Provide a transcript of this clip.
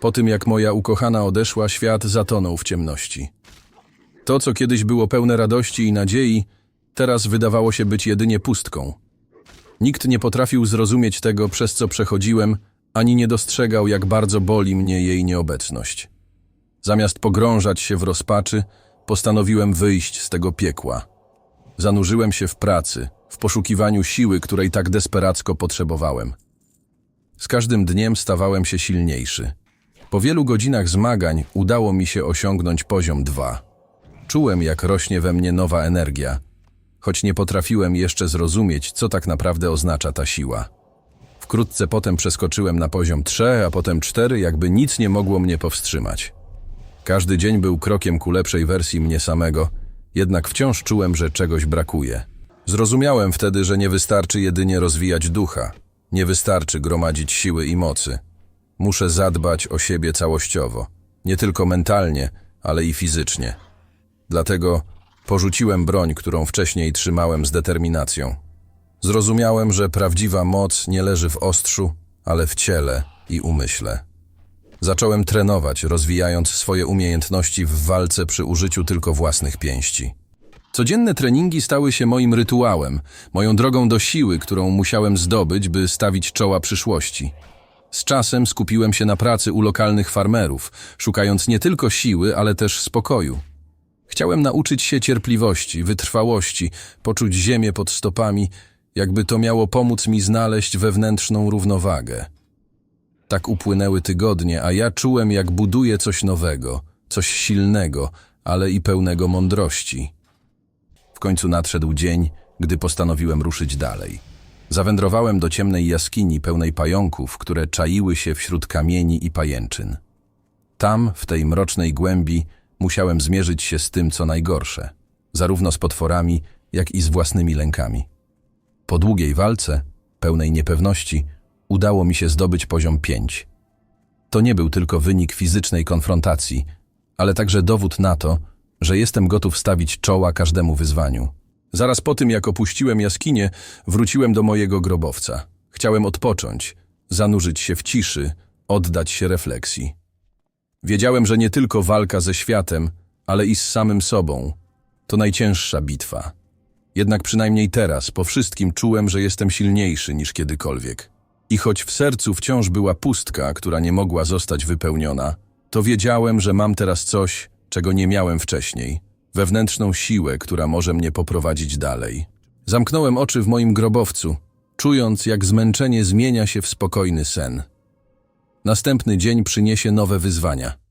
Po tym jak moja ukochana odeszła, świat zatonął w ciemności. To, co kiedyś było pełne radości i nadziei, teraz wydawało się być jedynie pustką. Nikt nie potrafił zrozumieć tego, przez co przechodziłem, ani nie dostrzegał, jak bardzo boli mnie jej nieobecność. Zamiast pogrążać się w rozpaczy, postanowiłem wyjść z tego piekła. Zanurzyłem się w pracy, w poszukiwaniu siły, której tak desperacko potrzebowałem. Z każdym dniem stawałem się silniejszy. Po wielu godzinach zmagań udało mi się osiągnąć poziom 2. Czułem, jak rośnie we mnie nowa energia, choć nie potrafiłem jeszcze zrozumieć, co tak naprawdę oznacza ta siła. Wkrótce potem przeskoczyłem na poziom 3, a potem 4, jakby nic nie mogło mnie powstrzymać. Każdy dzień był krokiem ku lepszej wersji mnie samego, jednak wciąż czułem, że czegoś brakuje. Zrozumiałem wtedy, że nie wystarczy jedynie rozwijać ducha, nie wystarczy gromadzić siły i mocy. Muszę zadbać o siebie całościowo, nie tylko mentalnie, ale i fizycznie. Dlatego porzuciłem broń, którą wcześniej trzymałem z determinacją. Zrozumiałem, że prawdziwa moc nie leży w ostrzu, ale w ciele i umyśle. Zacząłem trenować, rozwijając swoje umiejętności w walce przy użyciu tylko własnych pięści. Codzienne treningi stały się moim rytuałem, moją drogą do siły, którą musiałem zdobyć, by stawić czoła przyszłości. Z czasem skupiłem się na pracy u lokalnych farmerów, szukając nie tylko siły, ale też spokoju. Chciałem nauczyć się cierpliwości, wytrwałości, poczuć ziemię pod stopami, jakby to miało pomóc mi znaleźć wewnętrzną równowagę. Tak upłynęły tygodnie, a ja czułem, jak buduję coś nowego, coś silnego, ale i pełnego mądrości. W końcu nadszedł dzień, gdy postanowiłem ruszyć dalej. Zawędrowałem do ciemnej jaskini pełnej pająków, które czaiły się wśród kamieni i pajęczyn. Tam, w tej mrocznej głębi, musiałem zmierzyć się z tym, co najgorsze, zarówno z potworami, jak i z własnymi lękami. Po długiej walce, pełnej niepewności, udało mi się zdobyć poziom 5. To nie był tylko wynik fizycznej konfrontacji, ale także dowód na to, że jestem gotów stawić czoła każdemu wyzwaniu. Zaraz po tym, jak opuściłem jaskinię, wróciłem do mojego grobowca. Chciałem odpocząć, zanurzyć się w ciszy, oddać się refleksji. Wiedziałem, że nie tylko walka ze światem, ale i z samym sobą to najcięższa bitwa. Jednak przynajmniej teraz, po wszystkim, czułem, że jestem silniejszy niż kiedykolwiek. I choć w sercu wciąż była pustka, która nie mogła zostać wypełniona, to wiedziałem, że mam teraz coś, czego nie miałem wcześniej wewnętrzną siłę, która może mnie poprowadzić dalej. Zamknąłem oczy w moim grobowcu, czując, jak zmęczenie zmienia się w spokojny sen. Następny dzień przyniesie nowe wyzwania.